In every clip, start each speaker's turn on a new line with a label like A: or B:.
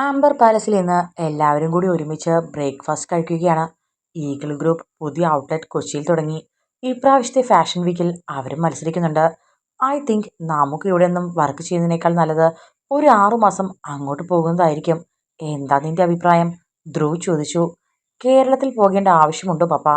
A: Amber പാലസിൽ ഇന്ന് എല്ലാവരും കൂടി ഒരുമിച്ച് ബ്രേക്ക്ഫാസ്റ്റ് കഴിക്കുകയാണ്. ഈഗിൾ ഗ്രൂപ്പ് പുതിയ ഔട്ട്ലെറ്റ് കൊച്ചിയിൽ തുടങ്ങി. ഇപ്രാവശ്യത്തെ ഫാഷൻ വീക്കിൽ അവരും മത്സരിക്കുന്നുണ്ട്. ഐ തിങ്ക് നമുക്ക് ഇവിടെ നിന്നും വർക്ക് ചെയ്യുന്നതിനേക്കാൾ നല്ലത് ഒരു ആറുമാസം അങ്ങോട്ട് പോകുന്നതായിരിക്കും. എന്താ നിന്റെ അഭിപ്രായം? ധ്രുവ് ചോദിച്ചു. കേരളത്തിൽ പോകേണ്ട ആവശ്യമുണ്ടോ പപ്പ?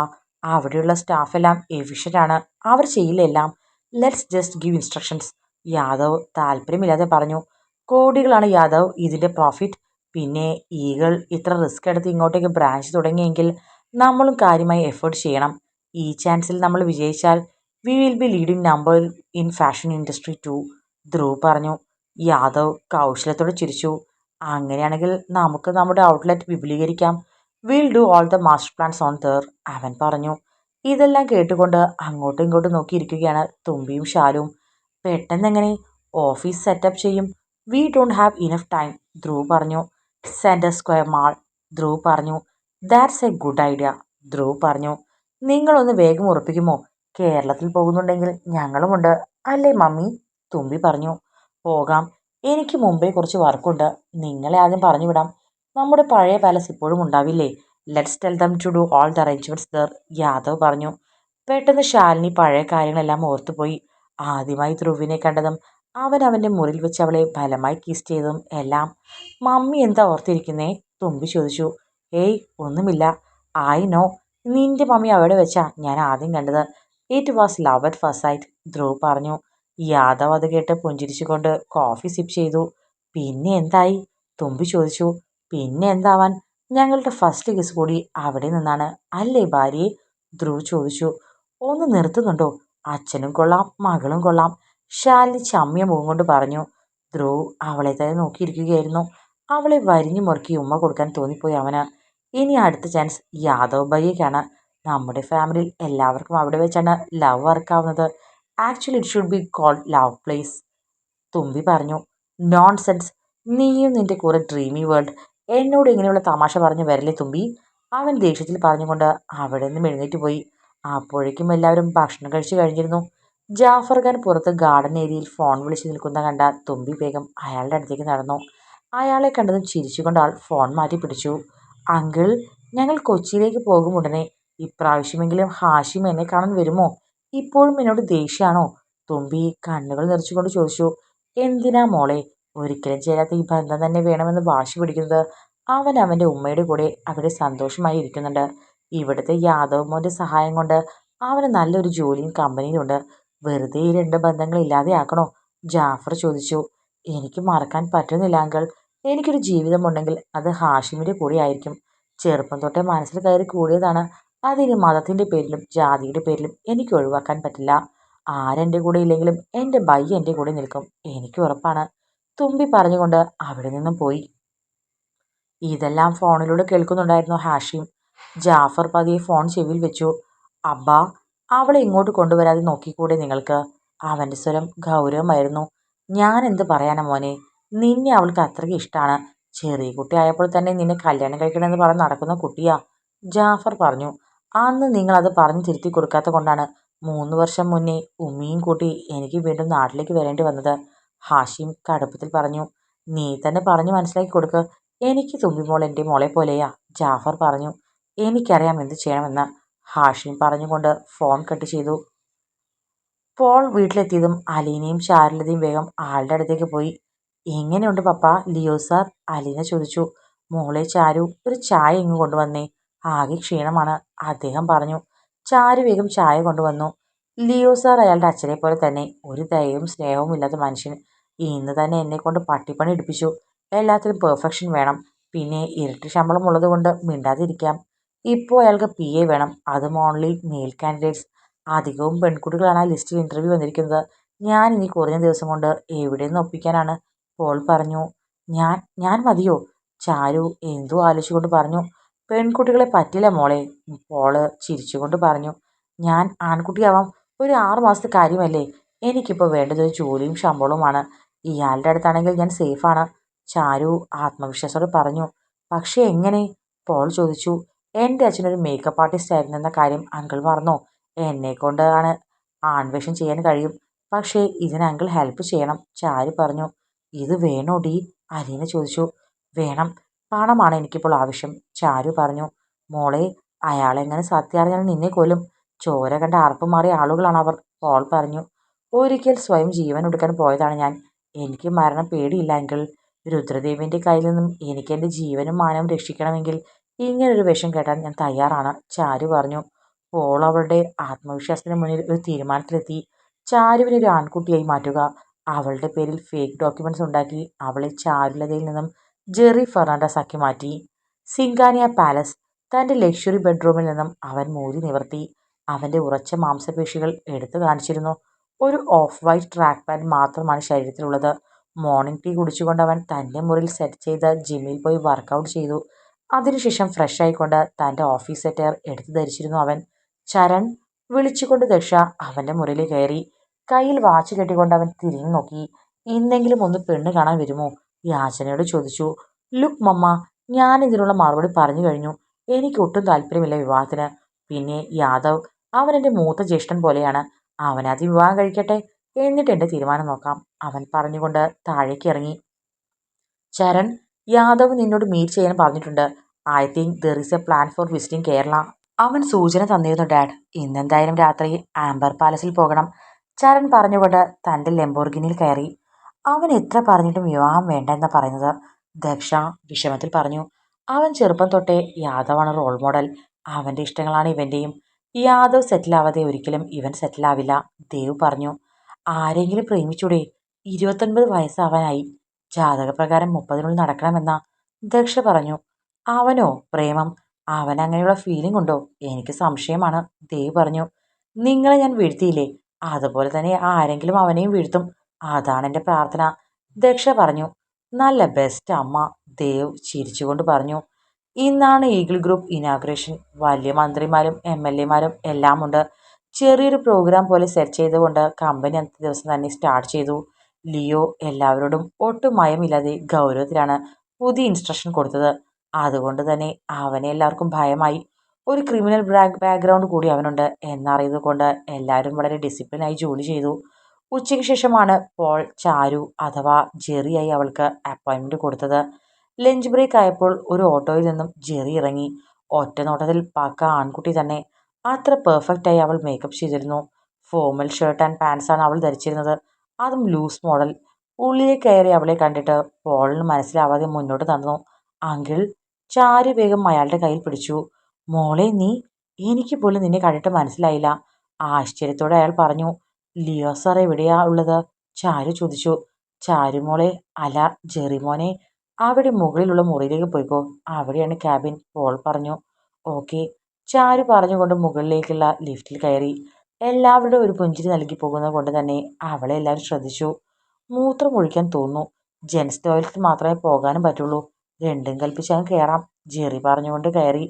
A: അവിടെയുള്ള സ്റ്റാഫ് എല്ലാം എഫിഷ്യന്റ് ആണ്. അവർ ചെയ്യില്ല എല്ലാം. Let's just give instructions Yadav താല്പര്യമില്ലാതെ പറഞ്ഞു. കോടികളാണ് യാദവ് ഇതിന്റെ പ്രോഫിറ്റ് പിന്നെ ഈകൾ ഇത്ര റിസ്ക് എടുത്ത് ഇങ്ങോട്ടേക്ക് ബ്രാഞ്ച് തുടങ്ങിയെങ്കിൽ നമ്മളും കാര്യമായി എഫേർട്ട് ചെയ്യണം. ഈ ചാൻസിൽ നമ്മൾ വിജയിച്ചാൽ we will be leading number in fashion industry too Dhruv പറഞ്ഞു. യാദവ് കൗശലത്തോടെ ചിരിച്ചു. അങ്ങനെയാണെങ്കിൽ നമുക്ക് നമ്മുടെ ഔട്ട്ലെറ്റ് വിപുലീകരിക്കാം. Will do all the master plans on there അവൻ പറഞ്ഞു. ഇതെല്ലാം കേട്ടുകൊണ്ട് അങ്ങോട്ടും ഇങ്ങോട്ടും നോക്കിയിരിക്കുകയാണ് തുമ്പിയും ഷാലും പെട്ടെന്നെങ്ങനെ ഓഫീസ് സെറ്റപ്പ് ചെയ്യും? We don't have enough time Dhruv പറഞ്ഞു. സെന്റർ സ്ക്വയർ മാൾ ധ്രുവ് പറഞ്ഞു. That's a good idea Dhruv പറഞ്ഞു. നിങ്ങളൊന്ന് വേഗം ഉറപ്പിക്കുമോ? കേരളത്തിൽ പോകുന്നുണ്ടെങ്കിൽ ഞങ്ങളുമുണ്ട്. അല്ലേ മമ്മി? തുമ്പി പറഞ്ഞു. പോകാം. എനിക്ക് മുമ്പേ കുറച്ച് വർക്കുണ്ട് നിങ്ങളെ ആദ്യം പറഞ്ഞു വിടാം. നമ്മുടെ പഴയ പാലസ് ഇപ്പോഴും ഉണ്ടാവില്ലേ? Let's tell them to do all the arrangements there Yadav പറഞ്ഞു. പെട്ടെന്ന് ശാലിനി പഴയ കാര്യങ്ങളെല്ലാം ഓർത്തുപോയി. ആദ്യമായി ധ്രുവിനെ കണ്ടതും അവൻ അവന്റെ മുറിയിൽ വെച്ച് അവളെ ബലമായി കിസ് ചെയ്തതും എല്ലാം. മമ്മി എന്താ ഓർത്തിരിക്കുന്നേ? തുമ്പി ചോദിച്ചു. ഏയ് ഒന്നുമില്ല. ഐ നോ നിന്റെ മമ്മി അവിടെ വെച്ചാ ഞാൻ ആദ്യം കണ്ടത്. It was love at first sight Dhruv പറഞ്ഞു. യാദവ് അത് കേട്ട് പുഞ്ചിരിച്ചുകൊണ്ട് കോഫി സിപ്പ് ചെയ്തു. പിന്നെ എന്തായി? തുമ്പി ചോദിച്ചു. പിന്നെ എന്താവാൻ? ഞങ്ങളുടെ ഫസ്റ്റ് കിസ് കൂടി അവിടെ നിന്നാണ്. അല്ലേ ഭാര്യയെ ധ്രുവ് ചോദിച്ചു. ഒന്ന് നിർത്തുന്നുണ്ടോ? അച്ഛനും കൊള്ളാം മകളും കൊള്ളാം. ശാലിനി ചമ്മിയ മുഖം കൊണ്ട് പറഞ്ഞു ധ്രുവ് അവളെ തന്നെ നോക്കിയിരിക്കുകയായിരുന്നു. അവളെ വരിഞ്ഞു മുറുക്കി ഉമ്മ കൊടുക്കാൻ തോന്നിപ്പോയി അവന്. ഇനി അടുത്ത ചാൻസ് യാദവ് ഭയ്യക്കാണ് നമ്മുടെ ഫാമിലിയിൽ എല്ലാവർക്കും അവിടെ വെച്ചാണ് love വർക്കാവുന്നത് actually it should be called love place Thumbi പറഞ്ഞു നോൺ സെൻസ് നീയും നിന്റെ കുറെ ഡ്രീമി വേൾഡ് എന്നോട് ഇങ്ങനെയുള്ള തമാശ പറഞ്ഞു വരല്ലേ തുമ്പി. അവൻ ദേഷ്യത്തിൽ പറഞ്ഞുകൊണ്ട് അവിടെ നിന്ന് എഴുന്നേറ്റ് പോയി. അപ്പോഴേക്കും എല്ലാവരും ഭക്ഷണം കഴിച്ചു കഴിഞ്ഞിരുന്നു. ജാഫർ ഖാൻ പുറത്ത് ഗാർഡൻ ഏരിയയിൽ ഫോൺ വിളിച്ച് നിൽക്കുന്ന കണ്ട തുമ്പി ബേഗം അയാളുടെ അടുത്തേക്ക് നടന്നു. അയാളെ കണ്ടതും ചിരിച്ചുകൊണ്ട് ആൾ ഫോൺ മാറ്റി പിടിച്ചു. അങ്കിൾ ഞങ്ങൾ കൊച്ചിയിലേക്ക് പോകും ഉടനെ. ഇപ്രാവശ്യമെങ്കിലും ഹാഷിം എന്നെ കാണാൻ വരുമോ? ഇപ്പോഴും എന്നോട് ദേഷ്യമാണോ? തുമ്പി കണ്ണുകൾ നിറച്ചുകൊണ്ട് ചോദിച്ചു. എന്തിനാ മോളെ? ഒരിക്കലും ചേരാത്ത ഈ ബന്ധം തന്നെ വേണമെന്ന് വാശി പിടിക്കുന്നത് അവൻ അവന്റെ ഉമ്മയുടെ കൂടെ അവിടെ സന്തോഷമായി ഇരിക്കുന്നുണ്ട്. ഇവിടുത്തെ യാദവ് മോന്റെ സഹായം കൊണ്ട് അവന് നല്ലൊരു ജോലിയും കമ്പനിയിലുണ്ട്. വെറുതെ ഈ രണ്ട് ബന്ധങ്ങൾ ഇല്ലാതെയാക്കണോ? ജാഫർ ചോദിച്ചു. എനിക്ക് മറക്കാൻ പറ്റുന്നില്ല അങ്കിൾ. എനിക്കൊരു ജീവിതമുണ്ടെങ്കിൽ അത് ഹാഷിമിന്റെ കൂടെ ആയിരിക്കും. ചെറുപ്പം തൊട്ടേ മനസ്സിൽ കയറി കൂടിയതാണ്. അതിന് മതത്തിന്റെ പേരിലും ജാതിയുടെ പേരിലും എനിക്ക് ഒഴിവാക്കാൻ പറ്റില്ല. ആരെന്റെ കൂടെ ഇല്ലെങ്കിലും എന്റെ ബൈ എന്റെ കൂടെ നിൽക്കും. എനിക്ക് ഉറപ്പാണ്. തുമ്പി പറഞ്ഞുകൊണ്ട് അവിടെ നിന്നും പോയി. ഇതെല്ലാം ഫോണിലൂടെ കേൾക്കുന്നുണ്ടായിരുന്നു ഹാഷിം. ജാഫർ പതിയെ ഫോൺ ചെവിയിൽ വെച്ചു. അബ്ബാ അവളെ ഇങ്ങോട്ട് കൊണ്ടുവരാതെ നോക്കിക്കൂടെ നിങ്ങൾക്ക്? അവന്റെ സ്വരം ഗൗരവമായിരുന്നു. ഞാൻ എന്ത് പറയാനാ മോനെ? നിന്നെ അവൾക്ക് അത്രയ്ക്ക് ഇഷ്ടമാണ് ചെറിയ കുട്ടിയായപ്പോൾ തന്നെ നിന്നെ കല്യാണം കഴിക്കണമെന്ന് പറഞ്ഞ് നടക്കുന്ന കുട്ടിയാ. ജാഫർ പറഞ്ഞു അന്ന് നിങ്ങളത് പറഞ്ഞു തിരുത്തി കൊടുക്കാത്ത കൊണ്ടാണ് മൂന്ന് വർഷം മുന്നേ ഉമ്മിയും കൂട്ടി എനിക്ക് വീണ്ടും നാട്ടിലേക്ക് വരേണ്ടി വന്നത്. ഹാഷിം കടുപ്പത്തിൽ പറഞ്ഞു നീ തന്നെ പറഞ്ഞു മനസ്സിലാക്കി കൊടുക്ക്. എനിക്ക് തുമ്പിമോൾ എന്റെ മോളെ പോലെയാ. ജാഫർ പറഞ്ഞു എനിക്കറിയാം എന്ത് ചെയ്യണമെന്ന്. ഹാഷിം പറഞ്ഞുകൊണ്ട് ഫോൺ കട്ട് ചെയ്തു. പോൾ വീട്ടിലെത്തിയതും അലീനയും ശാരലതയും വേഗം ആളുടെ അടുത്തേക്ക് പോയി. എങ്ങനെയുണ്ട് പപ്പ? ലിയോ സാർ അലീന ചോദിച്ചു. മോളെ ചാരു ഒരു ചായ ഇങ്ങ് കൊണ്ടുവന്നേ. ആകെ ക്ഷീണമാണ്. അദ്ദേഹം പറഞ്ഞു. ചാരു വേഗം ചായ കൊണ്ടുവന്നു. ലിയോ സാർ അയാളുടെ അച്ഛനെ പോലെ തന്നെ ഒരു ദയവും സ്നേഹവും ഇല്ലാത്ത മനുഷ്യൻ ഇന്ന് തന്നെ എന്നെ കൊണ്ട് പട്ടിപ്പണി എടുപ്പിച്ചു. എല്ലാത്തിനും പെർഫെക്ഷൻ വേണം. പിന്നെ ഇരട്ടി ശമ്പളം ഉള്ളതുകൊണ്ട് മിണ്ടാതിരിക്കാം. ഇപ്പോൾ അയാൾക്ക് പി എ വേണം. അതും ഓൺലി മെയിൽ കാൻഡിഡേറ്റ്സ് അധികവും പെൺകുട്ടികളാണ് ആ ലിസ്റ്റിൽ ഇന്റർവ്യൂ വന്നിരിക്കുന്നത്. ഞാൻ ഇനി കുറഞ്ഞ ദിവസം കൊണ്ട് എവിടെ നിന്ന് ഒപ്പിക്കാനാണ്. പോൾ പറഞ്ഞു ഞാൻ ഞാൻ മതിയോ? ചാരു എന്തോ ആലോചിച്ചുകൊണ്ട് പറഞ്ഞു പെൺകുട്ടികളെ പറ്റില്ല മോളെ. പോൾ ചിരിച്ചുകൊണ്ട് പറഞ്ഞു ഞാൻ ആൺകുട്ടിയാവാം. ഒരു ആറു മാസത്തെ കാര്യമല്ലേ? എനിക്കിപ്പോൾ വേണ്ടത് ഒരു ജോലിയും ശമ്പളവുമാണ്. ഇയാളുടെ അടുത്താണെങ്കിൽ ഞാൻ സേഫാണ് ചാരു ആത്മവിശ്വാസത്തോടെ പറഞ്ഞു പക്ഷേ എങ്ങനെ? പോൾ ചോദിച്ചു എന്റെ അച്ഛനൊരു മേക്കപ്പ് ആർട്ടിസ്റ്റ് ആയിരുന്നു എന്ന കാര്യം അങ്കിൾ പറഞ്ഞു എന്നെ കൊണ്ടാണ് ആൺവേഷം ചെയ്യാൻ കഴിയും. പക്ഷേ ഇതിന് അങ്കിൾ ഹെൽപ്പ് ചെയ്യണം. ചാരു പറഞ്ഞു ഇത് വേണോ ഡി? അലീന ചോദിച്ചു. വേണം. പണമാണ് എനിക്കിപ്പോൾ ആവശ്യം. ചാരു പറഞ്ഞു മോളെ അയാളെങ്ങനെ സത്യം അറിഞ്ഞാൽ നിന്നെ കൊല്ലും. ചോര കണ്ട ആർപ്പ് മാറിയ ആളുകളാണ് അവർ. പോൾ പറഞ്ഞു ഒരിക്കൽ സ്വയം ജീവൻ എടുക്കാൻ പോയതാണ് ഞാൻ. എനിക്ക് മരണം പേടിയില്ല എങ്കിൽ രുദ്രദേവിന്റെ കയ്യിൽ നിന്നും എനിക്ക് എന്റെ ജീവനും മാനവും രക്ഷിക്കണമെങ്കിൽ ഇങ്ങനൊരു വിഷം കേട്ടാൻ ഞാൻ തയ്യാറാണ്. ചാരു പറഞ്ഞു പോൾ അവളുടെ ആത്മവിശ്വാസത്തിന് മുന്നിൽ ഒരു തീരുമാനത്തിലെത്തി. ചാരുവിനെ ഒരു ആൺകുട്ടിയായി മാറ്റുക. അവളുടെ പേരിൽ ഫേക്ക് ഡോക്യുമെന്റ്സ് ഉണ്ടാക്കി അവളെ ചാരുലതയിൽ നിന്നും ജെറി ഫെർണാണ്ടസ് ആക്കി മാറ്റി. സിംഗാനിയ പാലസ് തന്റെ ലക്ഷറി ബെഡ്റൂമിൽ നിന്നും അവൻ മൂരി നിവർത്തി. അവന്റെ ഉറച്ച മാംസപേശികൾ എടുത്തു കാണിച്ചിരുന്നു. ഒരു ഓഫ് വൈറ്റ് ട്രാക്ക് പാന്റ് മാത്രമാണ് ശരീരത്തിലുള്ളത്. മോർണിംഗ് ടീ കുടിച്ചുകൊണ്ട് അവൻ തന്റെ മുറിയിൽ സെറ്റ് ചെയ്ത ജിമ്മിൽ പോയി വർക്കൗട്ട് ചെയ്തു. അതിനുശേഷം ഫ്രഷ് ആയിക്കൊണ്ട് തന്റെ ഓഫീസ് സെറ്റയർ എടുത്തു ധരിച്ചിരുന്നു അവൻ. ചരൺ വിളിച്ചുകൊണ്ട് ദക്ഷ അവന്റെ മുറിയിൽ കയറി. കയ്യിൽ വാച്ച് കെട്ടിക്കൊണ്ട് അവൻ തിരിഞ്ഞു നോക്കി. ഇന്നെങ്കിലും ഒന്ന് പെണ്ണ് കാണാൻ വരുമോ? യാചനയോട് ചോദിച്ചു. ലുക്ക് മമ്മ ഞാൻ ഇതിനുള്ള മറുപടി പറഞ്ഞു കഴിഞ്ഞു. എനിക്ക് ഒട്ടും താല്പര്യമില്ല വിവാഹത്തിന്. പിന്നെ യാദവ് അവൻ എന്റെ മൂത്ത ജ്യേഷ്ഠൻ പോലെയാണ്. അവനാദ്യം വിവാഹം കഴിക്കട്ടെ. എന്നിട്ട് എന്റെ തീരുമാനം നോക്കാം അവൻ പറഞ്ഞുകൊണ്ട് താഴേക്ക് ഇറങ്ങി. ചരൺ യാദവ് നിന്നോട് മീറ്റ് ചെയ്യാൻ പറഞ്ഞിട്ടുണ്ട്. I think there is a plan for visiting Kerala അവൻ സൂചന തന്നിരുന്നു ഡാഡ് ഇന്നെന്തായാലും രാത്രി ആംബർ പാലസിൽ പോകണം. ചരൺ പറഞ്ഞുകൊണ്ട് തന്റെ ലെംബോർഗിനിയിൽ കയറി. അവൻ എത്ര പറഞ്ഞിട്ടും വിവാഹം വേണ്ട എന്ന് പറയുന്നത്. ദക്ഷ വിഷമത്തിൽ പറഞ്ഞു അവൻ ചെറുപ്പം തൊട്ടേ യാദവാണ് റോൾ മോഡൽ അവന്റെ ഇഷ്ടങ്ങളാണ് ഇവന്റെയും. യാദവ് സെറ്റിലാവാതെ ഒരിക്കലും ഇവൻ സെറ്റിലാവില്ല ദേവ് പറഞ്ഞു. ആരെങ്കിലും പ്രേമിച്ചൂടെ? ഇരുപത്തൊൻപത് വയസ്സാവാനായി. ജാതകപ്രകാരം മുപ്പതിനുള്ളിൽ നടക്കണമെന്ന ദക്ഷ പറഞ്ഞു. അവനോ? പ്രേമം അവൻ അങ്ങനെയുള്ള ഫീലിംഗ് ഉണ്ടോ? എനിക്ക് സംശയമാണ്. ദേവ് പറഞ്ഞു നിങ്ങളെ ഞാൻ വീഴ്ത്തിയില്ലേ? അതുപോലെ തന്നെ ആരെങ്കിലും അവനെയും വീഴ്ത്തും. അതാണ് എന്റെ പ്രാർത്ഥന. ദക്ഷ പറഞ്ഞു നല്ല ബെസ്റ്റ് അമ്മ. ദേവ് ചിരിച്ചുകൊണ്ട് പറഞ്ഞു ഇന്നാണ് ഈഗിൾ ഗ്രൂപ്പ് ഇനാഗ്രേഷൻ വലിയ മന്ത്രിമാരും എം എൽ എമാരും എല്ലാം ഉണ്ട്. ചെറിയൊരു പ്രോഗ്രാം പോലെ സെറ്റ് ചെയ്തുകൊണ്ട് കമ്പനി അന്നത്തെ ദിവസം തന്നെ സ്റ്റാർട്ട് ചെയ്തു. ലിയോ എല്ലാവരോടും ഒട്ടും മയമില്ലാതെ ഗൗരവത്തിലാണ് പുതിയ ഇൻസ്ട്രക്ഷൻ കൊടുത്തത്. അതുകൊണ്ട് തന്നെ അവനെ എല്ലാവർക്കും ഭയമായി. ഒരു ക്രിമിനൽ ബ്രാക്ക് ബാക്ക്ഗ്രൗണ്ട് കൂടി അവനുണ്ട്. എന്നറിയത് കൊണ്ട് എല്ലാവരും വളരെ ഡിസിപ്ലിനായി ജോലി ചെയ്തു. ഉച്ചയ്ക്ക് ശേഷമാണ് പോൾ ചാരു അഥവാ ജെറിയായി അവൾക്ക് അപ്പോയിൻമെന്റ് കൊടുത്തത്. ലഞ്ച് ബ്രേക്ക് ആയപ്പോൾ ഒരു ഓട്ടോയിൽ നിന്നും ജെറി ഇറങ്ങി. ഒറ്റ നോട്ടത്തിൽ പക്ക ആൺകുട്ടി തന്നെ. അത്ര പെർഫെക്റ്റായി അവൾ മേക്കപ്പ് ചെയ്തിരുന്നു. ഫോർമൽ ഷർട്ട് ആൻഡ് പാൻസാണ് അവൾ ധരിച്ചിരുന്നത്. അതും ലൂസ് മോഡൽ ഉള്ളിലേക്ക് കയറി അവളെ കണ്ടിട്ട് പോളിന് മനസ്സിലാവാതെ മുന്നോട്ട് നടന്നു. അങ്കിൾ ചാരു വേഗം അയാളുടെ കയ്യിൽ പിടിച്ചു. മോളെ നീ എനിക്ക് പോലും നിന്നെ കണ്ടിട്ട് മനസ്സിലായില്ല. ആശ്ചര്യത്തോടെ അയാൾ പറഞ്ഞു ലിയോ സാർ എവിടെയാ ഉള്ളത്? ചാരു ചോദിച്ചു. ചാരു ചാരുമോളെ അല ജെറിമോനെ അവിടെ മുകളിലുള്ള മുറിയിലേക്ക് പോയിക്കോ. അവിടെയാണ് ക്യാബിൻ പോൾ പറഞ്ഞു. ഓക്കെ. ചാരു പറഞ്ഞുകൊണ്ട് മുകളിലേക്കുള്ള ലിഫ്റ്റിൽ കയറി. എല്ലാവരുടെ ഒരു പുഞ്ചിരി നൽകി പോകുന്നത് കൊണ്ട് തന്നെ അവളെ എല്ലാവരും ശ്രദ്ധിച്ചു. മൂത്രം ഒഴിക്കാൻ തോന്നുന്നു. ജെൻസ് ടോയ്ലറ്റ് മാത്രമേ പോകാനും പറ്റുള്ളൂ. രണ്ടും കൽപ്പിച്ചാൽ കയറാം ജെറി പറഞ്ഞുകൊണ്ട് കയറി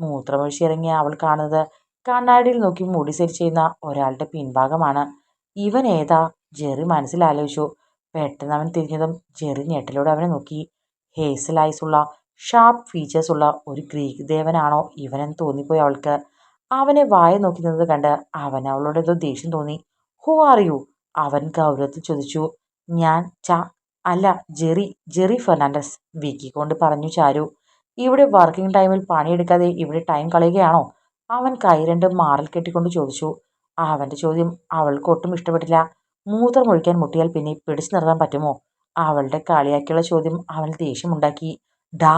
A: മൂത്രമൊഴിച്ചിറങ്ങിയ അവൾ കാണുന്നത് കണ്ണാടിയിൽ നോക്കി മുടി സെറ്റ് ചെയ്യുന്ന ഒരാളുടെ പിൻഭാഗമാണ്. ഇവൻ ഏതാ? ജെറി മനസ്സിലാലോചിച്ചു പെട്ടെന്ന് അവൻ തിരിഞ്ഞതും ജെറി ഞെട്ടലോടെ അവനെ നോക്കി. ഹേസൽ ഐസുള്ള ഷാർപ്പ് ഫീച്ചേഴ്സ് ഉള്ള ഒരു ഗ്രീക്ക് ദേവനാണോ ഇവനെന്ന് തോന്നിപ്പോയി അവൾക്ക്. അവനെ വായ നോക്കി നിന്നത് കണ്ട് അവൻ അവളോട് ഏതോ ദേഷ്യം തോന്നി. ഹു ആർ യു അവൻ ഗൗരവത്തിൽ ചോദിച്ചു. ഞാൻ ച അല്ല ജെറി ജെറി ഫെർണാണ്ടസ് വിക്കിക്കൊണ്ട് പറഞ്ഞു ചാരു ഇവിടെ വർക്കിംഗ് ടൈമിൽ പണിയെടുക്കാതെ ഇവിടെ ടൈം കളയുകയാണോ? അവൻ കൈരണ്ട് രണ്ടും മാറിൽ കെട്ടിക്കൊണ്ട് ചോദിച്ചു. അവന്റെ ചോദ്യം അവൾക്ക് ഒട്ടും ഇഷ്ടപ്പെട്ടില്ല. മൂത്രം ഒഴിക്കാൻ മുട്ടിയാൽ പിന്നെ പിടിച്ചു നിർത്താൻ പറ്റുമോ? അവളുടെ കളിയാക്കിയുള്ള ചോദ്യം അവൻ ദേഷ്യമുണ്ടാക്കി ഡാ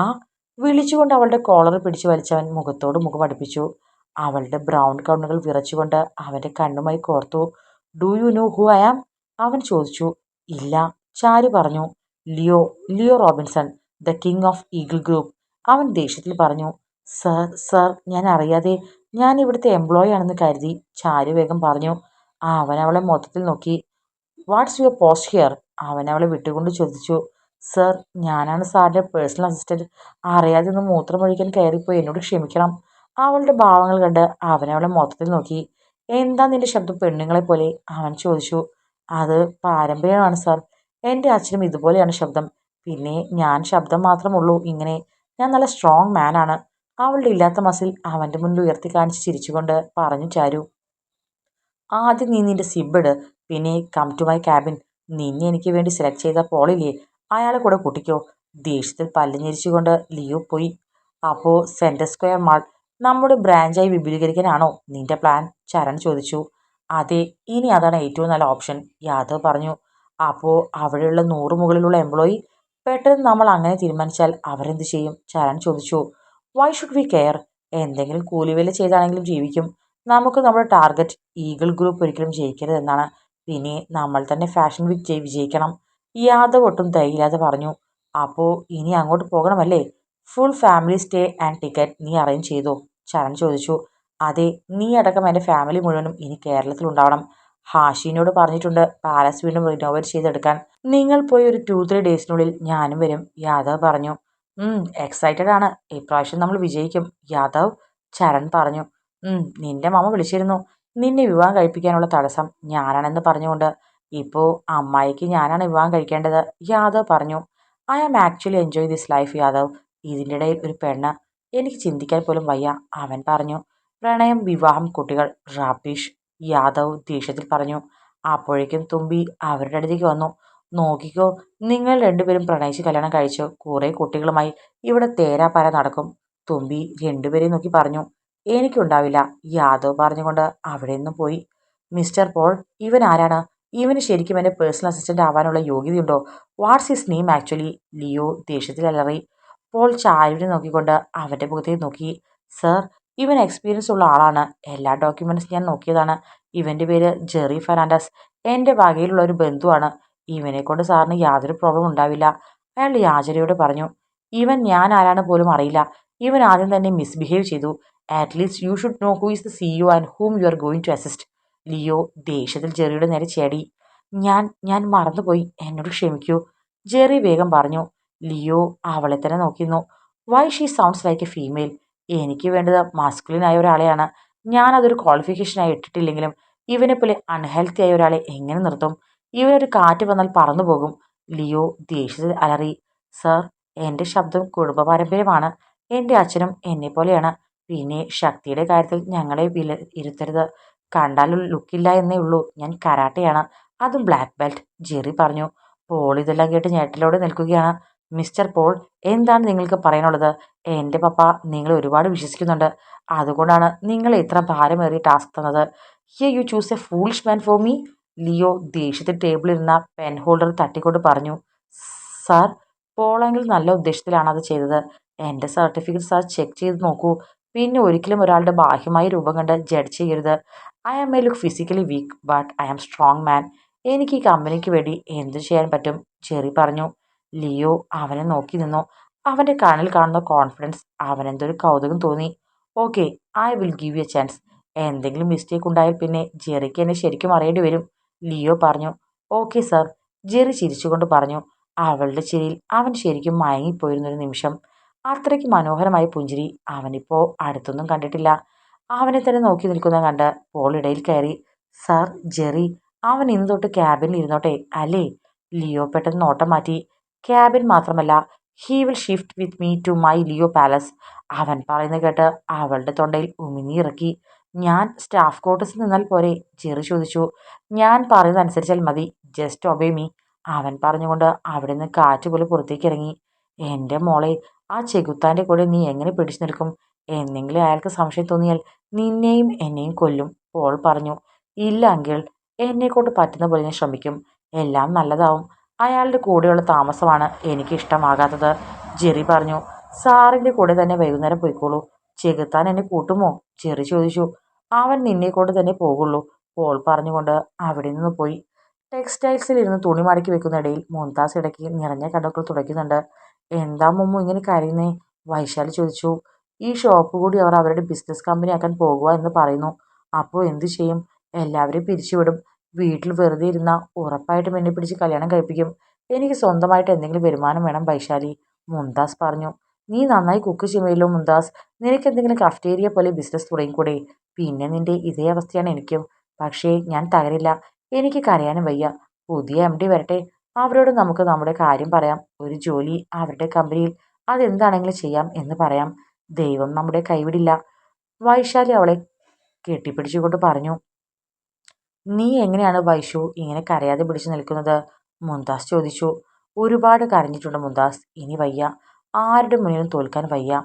A: വിളിച്ചുകൊണ്ട് അവളുടെ കോളർ പിടിച്ചു വലിച്ചവൻ മുഖത്തോട് മുഖം അടുപ്പിച്ചു. അവളുടെ ബ്രൗൺ കണ്ണുകൾ വിറച്ചുകൊണ്ട് അവന്റെ കണ്ണുമായി കോർത്തു. Do you know who I am അവൻ ചോദിച്ചു. ഇല്ല ചാരു പറഞ്ഞു Leo Leo Robinson the king of eagle group. അവൻ ദേഷ്യത്തിൽ പറഞ്ഞു സർ സർ ഞാൻ അറിയാതെ ഞാൻ ഇവിടുത്തെ എംപ്ലോയി ആണെന്ന് കരുതി ചാരു വേഗം പറഞ്ഞു. അവൻ അവളെ മൊത്തത്തിൽ നോക്കി. വാട്ട്സ് യുവർ പോസ്റ്റ് ഹിയർ അവൻ അവളെ വിട്ടുകൊണ്ട് ചോദിച്ചു. സർ ഞാനാണ് സാറിന്റെ പേഴ്സണൽ അസിസ്റ്റന്റ് അറിയാതെ ഒന്ന് മൂത്രമൊഴിക്കാൻ കയറിപ്പോയി. എന്നോട് ക്ഷമിക്കണം. അവളുടെ ഭാവങ്ങൾ കണ്ട് അവളെ മൊത്തത്തിൽ നോക്കി. എന്താ നിന്റെ ശബ്ദം പെണ്ണുങ്ങളെ പോലെ അവൻ ചോദിച്ചു. അത് പാരമ്പര്യമാണ് സാർ. എന്റെ അച്ഛനും ഇതുപോലെയാണ് ശബ്ദം. പിന്നെ ഞാൻ ശബ്ദം മാത്രമുള്ളൂ. ഇങ്ങനെ ഞാൻ നല്ല സ്ട്രോങ് മാനാണ് അവളുടെ ഇല്ലാത്ത മസിൽ അവന്റെ മുന്നിൽ ഉയർത്തി കാണിച്ച് ചിരിച്ചുകൊണ്ട് പറഞ്ഞു ചാരു ആദ്യം നീ നിന്റെ സിബിട് പിന്നെ കം ടു മൈ ക്യാബിൻ നിന്നെ എനിക്ക് വേണ്ടി സെലക്ട് ചെയ്ത പോളില്ലേ അയാളെ കൂടെ കൂട്ടിക്കോ. ദേഷ്യത്തിൽ പല്ലുഞെരിച്ചുകൊണ്ട് ലിയോ പോയി. അപ്പോൾ സെന്റർ സ്ക്വയർ മാൾ നമ്മുടെ ബ്രാഞ്ചായി വിപുലീകരിക്കാനാണോ നിന്റെ പ്ലാൻ ചരൺ ചോദിച്ചു. അതെ ഇനി അതാണ് ഏറ്റവും നല്ല ഓപ്ഷൻ യാദവ് പറഞ്ഞു. അപ്പോൾ അവിടെയുള്ള നൂറ് മുകളിലുള്ള എംപ്ലോയി പെട്ടെന്ന് നമ്മൾ അങ്ങനെ തീരുമാനിച്ചാൽ അവരെന്ത് ചെയ്യും? ചരൺ ചോദിച്ചു. വൈ ഷുഡ് വി കെയർ എന്തെങ്കിലും കൂലിവേല ചെയ്താണെങ്കിലും ജീവിക്കും. നമുക്ക് നമ്മുടെ ടാർഗറ്റ് ഈഗിൾ ഗ്രൂപ്പ് ഒരിക്കലും ജയിക്കരുതെന്നാണ് പിന്നെ നമ്മൾ തന്നെ ഫാഷൻ വീക്ക് വിജയിക്കണം. യാദവ് ഒട്ടും തൈയില്ലാതെ പറഞ്ഞു. അപ്പോൾ ഇനി അങ്ങോട്ട് പോകണമല്ലേ? Full family stay and ticket നീ അറേഞ്ച് ചെയ്തോ? ചരൺ ചോദിച്ചു. അതെ നീ അടക്കം എന്റെ ഫാമിലി മുഴുവനും ഇനി കേരളത്തിലുണ്ടാവണം. ഹാഷിനോട് പറഞ്ഞിട്ടുണ്ട് പാലസ് വീണ്ടും റിനോവേറ്റ് ചെയ്തെടുക്കാൻ. നിങ്ങൾ പോയി ഒരു ടു ത്രീ ഡേയ്സിനുള്ളിൽ ഞാനും വരും യാദവ് പറഞ്ഞു. എക്സൈറ്റഡ് ആണ്. ഇപ്രാവശ്യം നമ്മൾ വിജയിക്കും യാദവ് ചരൺ പറഞ്ഞു. നിന്റെ മാമ വിളിച്ചിരുന്നു. നിന്നെ വിവാഹം കഴിപ്പിക്കാനുള്ള തടസ്സം ഞാനാണെന്ന് പറഞ്ഞുകൊണ്ട്. ഇപ്പോൾ അമ്മായിക്ക് ഞാനാണ് വിവാഹം കഴിക്കേണ്ടത് യാദവ് പറഞ്ഞു. I am actually enjoy this life Yadav. ഇതിന്റെ ഇടയിൽ ഒരു പെണ്ണ്. എനിക്ക് ചിന്തിക്കാൻ പോലും വയ്യ അവൻ പറഞ്ഞു. പ്രണയം വിവാഹം കുട്ടികൾ റാബീഷ് യാദവ് ദേഷ്യത്തിൽ പറഞ്ഞു അപ്പോഴേക്കും തുമ്പി അവരുടെ അടുത്തേക്ക് വന്നു. നോക്കിക്കോ നിങ്ങൾ രണ്ടുപേരും പ്രണയിച്ച് കല്യാണം കഴിച്ച്. കുറേ കുട്ടികളുമായി ഇവിടെ തേരാപാര നടക്കും. തുമ്പി രണ്ടുപേരെയും നോക്കി പറഞ്ഞു എനിക്കുണ്ടാവില്ല യാദവ് പറഞ്ഞുകൊണ്ട് അവിടെ നിന്ന് പോയി. മിസ്റ്റർ പോൾ ഇവൻ ആരാണ്? ഇവന് ശരിക്കും എന്റെ പേഴ്സണൽ അസിസ്റ്റന്റ് ആവാനുള്ള യോഗ്യതയുണ്ടോ? What's his name actually? Leo ദേഷ്യത്തിൽ അലറി പോൾ ചാരുവിനെ നോക്കിക്കൊണ്ട് അവന്റെ മുഖത്തേക്ക് നോക്കി സർ ഇവൻ എക്സ്പീരിയൻസ് ഉള്ള ആളാണ്. എല്ലാ ഡോക്യുമെന്റ്സ് ഞാൻ നോക്കിയതാണ്. ഇവന്റെ പേര് ജെറി ഫെർണാണ്ടസ്. എന്റെ വകയിലുള്ള ഒരു ബന്ധുവാണ്. ഇവനെക്കൊണ്ട് സാറിന് യാതൊരു പ്രോബ്ലം ഉണ്ടാവില്ല. അയാൾ യാചനയോട് പറഞ്ഞു ഇവൻ ഞാൻ ആരാണ് പോലും അറിയില്ല. ഇവൻ ആദ്യം തന്നെ മിസ്ബിഹേവ് ചെയ്തു. At least you should know who is the CEO and whom you are going to assist Leo ദേഷ്യത്തിൽ ജെറിയുടെ നേരെ ചേടി. ഞാൻ ഞാൻ മറന്നുപോയി. എന്നോട് ക്ഷമിക്കൂ. ജെറി വേഗം പറഞ്ഞു ലിയോ അവളെ തന്നെ നോക്കിയിരുന്നു. Why she sounds like a female എനിക്ക് വേണ്ടത് മാസ്കുലിനായ ഒരാളെയാണ്. ഞാൻ അതൊരു ക്വാളിഫിക്കേഷനായി ഇട്ടിട്ടില്ലെങ്കിലും ഇവനെ പോലെ അൺഹെൽത്തി ആയ ഒരാളെ എങ്ങനെ നിർത്തും? ഇവനൊരു കാറ്റ് വന്നാൽ പറന്നു പോകും. ലിയോ ദേഷ്യത്തിൽ അലറി. സർ എന്റെ ശബ്ദം കുടുംബ പാരമ്പര്യമാണ് എന്റെ അച്ഛനും എന്നെപ്പോലെയാണ് പിന്നെ ശക്തിയുടെ കാര്യത്തിൽ ഞങ്ങളെ വില ഇരുത്തരുത്. കണ്ടാൽ ലുക്കില്ല എന്നേ ഉള്ളൂ. ഞാൻ കരാട്ടയാണ്. അതും ബ്ലാക്ക് ബെൽറ്റ് ജെറി പറഞ്ഞു. പോൾ ഇതെല്ലാം കേട്ട് ഞെട്ടലോടെ നിൽക്കുകയാണ്. മിസ്റ്റർ പോൾ എന്താണ് നിങ്ങൾക്ക് പറയാനുള്ളത്? എന്റെ പപ്പ നിങ്ങളെ ഒരുപാട് വിശ്വസിക്കുന്നുണ്ട്. അതുകൊണ്ടാണ് നിങ്ങൾ ഇത്ര ഭാരമേറിയ ടാസ്ക് തന്നത്. Here you choose a foolish man for me Leo ദേഷ്യത്തിൽ ടേബിളിരുന്ന പെൻ ഹോൾഡർ തട്ടിക്കൊണ്ട് പറഞ്ഞു. സാർ പോളെങ്കിൽ നല്ല ഉദ്ദേശത്തിലാണ് അത് ചെയ്തത്. എന്റെ സർട്ടിഫിക്കറ്റ് സാർ ചെക്ക് ചെയ്ത് നോക്കൂ. പിന്നെ ഒരിക്കലും ഒരാളുടെ ബാഹ്യമായ രൂപം കണ്ട് ജഡ്ജ് ചെയ്യരുത്. I am a look physically weak but I am strong man എനിക്ക് ഈ കമ്പനിക്ക് വേണ്ടി എന്ത് ചെയ്യാൻ പറ്റും? ചെറി പറഞ്ഞു. ലിയോ അവനെ നോക്കി നിന്നു. അവന്റെ കണ്ണിൽ കാണുന്ന കോൺഫിഡൻസ് അവനെന്തൊരു കൗതുകം തോന്നി. Okay I will give you a chance എന്തെങ്കിലും മിസ്റ്റേക്ക് ഉണ്ടായാൽ പിന്നെ ജെറിക്ക് എന്നെ ശരിക്കും അറിയേണ്ടി വരും ലിയോ പറഞ്ഞു. ഓക്കെ സർ ജെറി ചിരിച്ചുകൊണ്ട് പറഞ്ഞു. അവളുടെ ചിരിയിൽ അവൻ ശരിക്കും മയങ്ങിപ്പോയിരുന്നൊരു നിമിഷം. അത്രയ്ക്ക് മനോഹരമായ പുഞ്ചിരി അവനിപ്പോൾ അടുത്തൊന്നും കണ്ടിട്ടില്ല. അവനെ തന്നെ നോക്കി നിൽക്കുന്ന കണ്ട് പോൾ ഇടയിൽ കയറി. സർ ജെറി അവൻ ഇന്ന് തൊട്ട് ക്യാബിനിൽ ഇരുന്നോട്ടെ അല്ലേ? ലിയോ പെട്ടെന്ന് നോട്ടം മാറ്റി. ക്യാബിൻ മാത്രമല്ല he will shift with me to my Leo palace അവൻ പറയുന്നത് കേട്ട് അവളുടെ തൊണ്ടയിൽ ഉമിനീറക്കി ഞാൻ സ്റ്റാഫ് ക്വാർട്ടേഴ്സിൽ നിന്നാൽ പോരെ? ചെറു ചോദിച്ചു. ഞാൻ പറയുന്നതനുസരിച്ചാൽ മതി. ജസ്റ്റ് ഒബേ മീ അവൻ പറഞ്ഞുകൊണ്ട് അവിടെ നിന്ന് കാറ്റ് പോലെ പുറത്തേക്ക് ഇറങ്ങി. എന്റെ മോളെ ആ ചെകുത്താന്റെ കൂടെ നീ എങ്ങനെ പിടിച്ചു നിൽക്കും? എന്നെങ്കിലും അയാൾക്ക് സംശയം തോന്നിയാൽ നിന്നെയും എന്നെയും കൊല്ലും. പോൾ പറഞ്ഞു. ഇല്ല അങ്കിൾ. എന്നെക്കൊണ്ട് പറ്റുന്ന പോലെ ഞാൻ ശ്രമിക്കും. എല്ലാം നല്ലതാവും. അയാളുടെ കൂടെയുള്ള താമസമാണ് എനിക്ക് ഇഷ്ടമാകാത്തത് ജെറി പറഞ്ഞു സാറിന്റെ കൂടെ തന്നെ വൈകുന്നേരം പോയിക്കോളൂ. ചെകുത്താൻ എന്നെ കൂട്ടുമോ? ജെറി ചോദിച്ചു. അവൻ നിന്നെ കൊണ്ട് തന്നെ പോകുള്ളൂ പോൾ പറഞ്ഞുകൊണ്ട് അവിടെ നിന്ന് പോയി. ടെക്സ്റ്റൈൽസിൽ ഇരുന്ന് തുണി മടക്കി വെക്കുന്നിടയിൽ മുംതാസ് ഇടയ്ക്ക് നിറഞ്ഞ കടകൾ തുടയ്ക്കുന്നുണ്ട്. എന്താ മുമ്മു ഇങ്ങനെ കരയുന്നേ? വൈശാലി ചോദിച്ചു. ഈ ഷോപ്പ് കൂടി അവർ അവരുടെ ബിസിനസ് കമ്പനി ആക്കാൻ പോകുക എന്ന് പറയുന്നു. അപ്പോൾ എന്തു ചെയ്യും? എല്ലാവരെയും പിരിച്ചുവിടും. വീട്ടിൽ വെറുതെ ഇരുന്ന ഉറപ്പായിട്ടും എന്നെ പിടിച്ച് കല്യാണം കഴിപ്പിക്കും. എനിക്ക് സ്വന്തമായിട്ട് എന്തെങ്കിലും വരുമാനം വേണം വൈശാലി. മുംതാസ് പറഞ്ഞു. നീ നന്നായി കുക്ക് ചെയ്യുമല്ലോ മുംതാസ്? നിനക്ക് എന്തെങ്കിലും കഫ്റ്റേരിയ പോലെ ബിസിനസ് തുടങ്ങിക്കൂടെ? പിന്നെ നിന്റെ ഇതേ അവസ്ഥയാണ് എനിക്കും. പക്ഷേ ഞാൻ തകരില്ല. എനിക്ക് കരയാനും വയ്യ. പുതിയ എം ഡി വരട്ടെ. അവരോട് നമുക്ക് നമ്മുടെ കാര്യം പറയാം. ഒരു ജോലി അവരുടെ കമ്പനിയിൽ അതെന്താണെങ്കിലും ചെയ്യാം എന്ന് പറയാം. ദൈവം നമ്മുടെ കൈവിടില്ല. വൈശാലി അവളെ കെട്ടിപ്പിടിച്ചുകൊണ്ട് പറഞ്ഞു. നീ എങ്ങനെയാണ് വൈഷു ഇങ്ങനെ കരയാതെ പിടിച്ചു നിൽക്കുന്നത്? മുന്താസ് ചോദിച്ചു. ഒരുപാട് കരഞ്ഞിട്ടുണ്ട് മുംതാസ്. ഇനി വയ്യ. ആരുടെ മുന്നിലും തോൽക്കാൻ വയ്യ.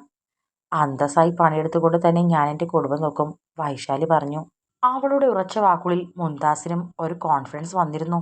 A: അന്തസ്സായി പണിയെടുത്തുകൊണ്ട് തന്നെ ഞാൻ എന്റെ കുടുംബം നോക്കും വൈശാലി പറഞ്ഞു. അവളുടെ ഉറച്ച വാക്കുകളിൽ മുംതാസിനും ഒരു കോൺഫിഡൻസ് വന്നിരുന്നു.